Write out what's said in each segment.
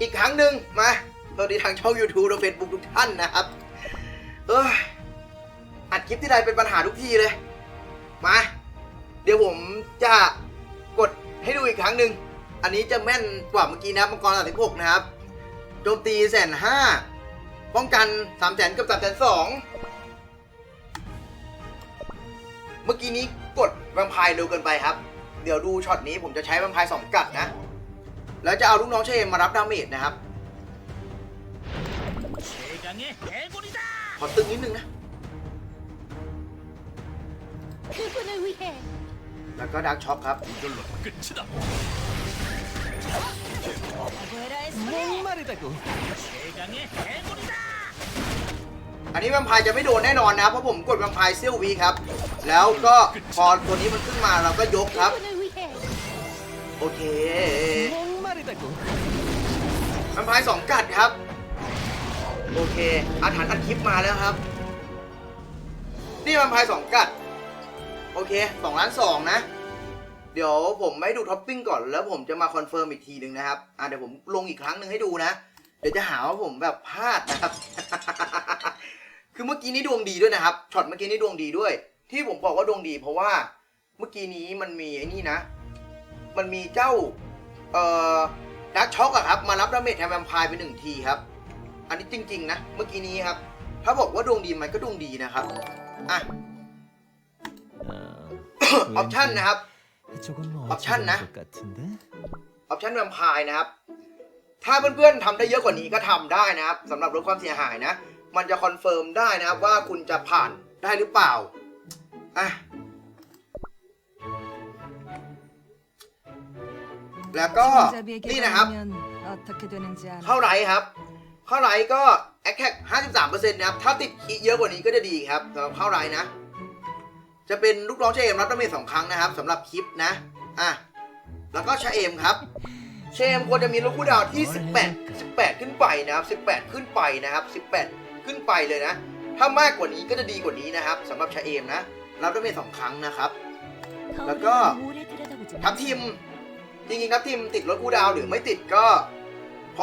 อีกครั้งหนึ่งมาสวัสดีทางช่อง YouTube และ Facebook ทุกท่านนะครับ เอยอัดคลิปที่ใดเป็นปัญหาทุกทีเลย มา เดี๋ยวผมจะกดให้ดูอีกครั้งหนึ่ง อันนี้จะแม่นกว่าเมื่อกี้นะมังกรสามสิบหกนะครับ โจมตีแสนห้า ป้องกันสามแสนกับสามแสนสอง เมื่อกี้นี้กดแวมไพร์เร็วเกินไปครับ เดี๋ยวดูช็อตนี้ผมจะใช้แวมไพร์สองกัดนะ แล้วจะเอาลูกน้องเชมมารับดาเมจนะครับ ขอตึงนิดนึงนะ แล้วก็ดักช็อคครับ อันนี้บัมพายจะไม่โดนแน่นอนนะเพราะผมกดบัมพายเซีลวีครับ แล้วก็พอตัวนี้มันขึ้นมาเราก็ยกครับ โอเค มไพร์สองกัดครับ โอเค อาถรรพ์อัดคลิปมาแล้วครับ นี่แวมพร์สองกัด โอเคสองล้านสองนะ เดี๋ยวผมไม่ดูท็อปปิ้งก่อนแล้วผมจะมาคอนเฟิร์มอีกทีหนึ่งนะครับอะเดี๋ยวผมลงอีกครั้งหนึ่งให้ดูนะ เดี๋ยวจะหาว่าผมแบบพลาดนะครับ คือเมื่อกี้นี้ดวงดีด้วยนะครับ ช็อตเมื่อกี้นี้ดวงดีด้วย ที่ผมบอกว่าดวงดีเพราะว่าเมื่อกี้นี้มันมีไอ้นี่นะ มันมีเจ้า เอ่อ ช็อกอะครับ มารับดาเมจแทนแวมไพร์ไปหนึ่งทีครับ อันนี้จริง ๆ นะ เมื่อกี้นี้ครับ ถ้าบอกว่าดวงดีมันก็ดวงดีนะครับ อ่ะ ออปชั่นนะครับ 조금 업션 나? 어려울 것 같은데 ออปชั่นแวมไพร์นะครับ ถ้าเพื่อนๆทำได้เยอะกว่านี้ก็ทำได้นะครับสำหรับลดความเสียหายนะ มันจะคอนเฟิร์มได้นะครับว่าคุณจะผ่านได้หรือเปล่า อ่ะ แล้วก็นี่นะครับ เข้าไรครับ เข้าไรก็แอคแท็53%นะครับ ถ้าติดคีเยอะกว่านี้ก็จะดีครับสำหรับเข้าไรนะ จะเป็นลูกน้องเชเอมรับดาเมจสองครั้งนะครับสำหรับคลิปนะ อะ แล้วก็ชาเอมครับเชมควรจะมีลูกคู่ดาวที่ 18 18 ขึ้นไปนะครับ 18 ขึ้นไปนะครับ 18 ขึ้นไปเลยนะ ถ้ามากกว่านี้ก็จะดีกว่านี้นะครับสำหรับชาเอมนะ รับได้ไม่สองครั้งนะครับ แล้วก็ทัพทีม จริงๆครับทีมติดรถกู้ดาวหรือไม่ติดก็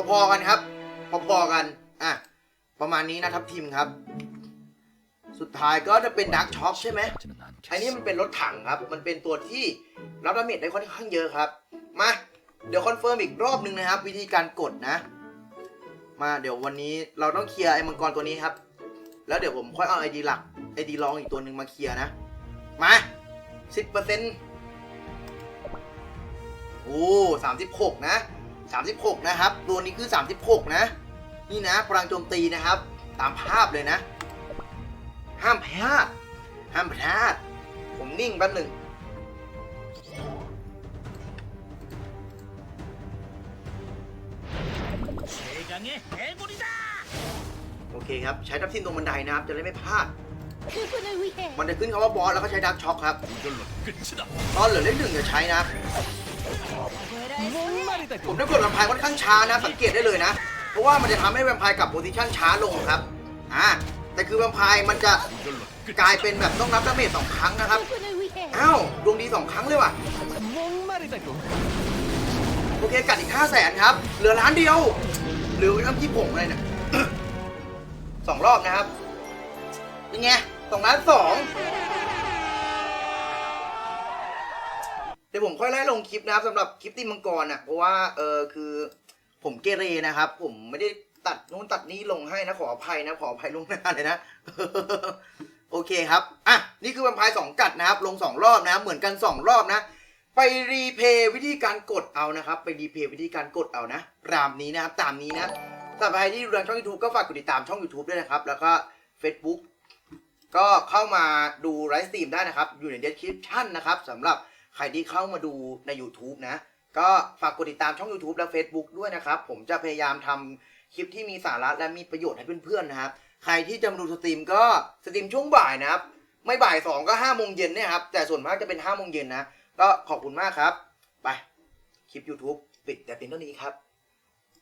พอๆกันครับ พอๆกันอะประมาณนี้นะครับทีมครับ สุดท้ายก็จะเป็นดักช็อคใช่ไหมอันนี้มันเป็นรถถังครับ มันเป็นตัวที่รับดาเมจได้ค่อนข้างเยอะครับ มาเดี๋ยวคอนเฟิร์มอีกรอบหนึ่งนะครับ วิธีการกดนะ มาเดี๋ยววันนี้เราต้องเคลียร์ไอ้มังกรตัวนี้ครับ แล้วเดี๋ยวผมค่อยเอาไอดีหลักไอดีรองอีกตัวหนึ่งมาเคลียร์นะ มาสิบเปอร์เซ็นต์ โอ้สามสิบหกนะสามสิบหกนะครับ ตัวนี้คือสามสิบหกนะ นี่นะพลังโจมตีนะครับ ตามภาพเลยนะ ห้ามพลาด ห้ามพลาด ผมนิ่งแป๊บหนึ่งโอเคครับ ใช้ทับทิ้นตรงบันไดนะครับ จะได้ไม่พลาด มันจะขึ้นคำว่าบอสแล้วก็ใช้ดักช็อกครับตอนเหลือเล่นหนึ่งจะใช้นะ ผมได้กดแวมพายค่อนข้างช้านะ สังเกตได้เลยนะ เพราะว่ามันจะทำให้แวมพายกับโพซิชันช้าลงครับ อ่า แต่คือแวมพายมันจะกลายเป็นแบบต้องรับดาเมจสองครั้งนะครับ อ้าวดวงดีสองครั้งเลยว่ะ โอเค กัดอีกห้าแสนครับ เหลือล้านเดียว หรือน้ำที่ผงอะไรเนี่ยสองรอบนะครับ เป็นไงสองล้านสอง ดี๋ยวผมค่อยไล่ลงคลิปนะครับสำหรับคลิปตีมังกรอะเพราะว่าเออคือผมเกเรนะครับ ผมไม่ได้ตัดนู้นตัดนี้ลงให้นะขออภัยนะขออภัยลวงหน้าเลยนะโอเคครับอะนี่คือวันพายสองกัดนะครับ ลงสองรอบนะเหมือนกันสองรอบนะ ไปรีเพย์วิธีการกดเอานะครับ ไปรีเพย์วิธีการกดเอานะตามนี้นะครับตามนี้นะสำหรับใครที่ดูทางช่อง YouTube ก็ฝากกดติดตามช่อง YouTube ด้วยนะครับ แล้วก็ Facebook ก็เข้ามาดูไลฟ์สตรีมได้นะครับ อยู่ใน description นะครับสำหรับ ใครที่เข้ามาดูใน YouTube นะ ก็ฝากกดติดตามช่อง YouTube และ Facebook ด้วยนะครับ ผมจะพยายามทำคลิปที่มีสาระและมีประโยชน์ให้เพื่อนๆนะครับ ใครที่จะมาดูสตรีมก็สตรีมช่วงบ่ายนะครับ ไม่บ่ายสองก็ห้าโมงเย็นเนี่ยครับ แต่ส่วนมากจะเป็นห้าโมงเย็นนะ ก็ขอบคุณมากครับ ไป คลิป YouTube ปิดแต่เพียงเท่านี้ครับ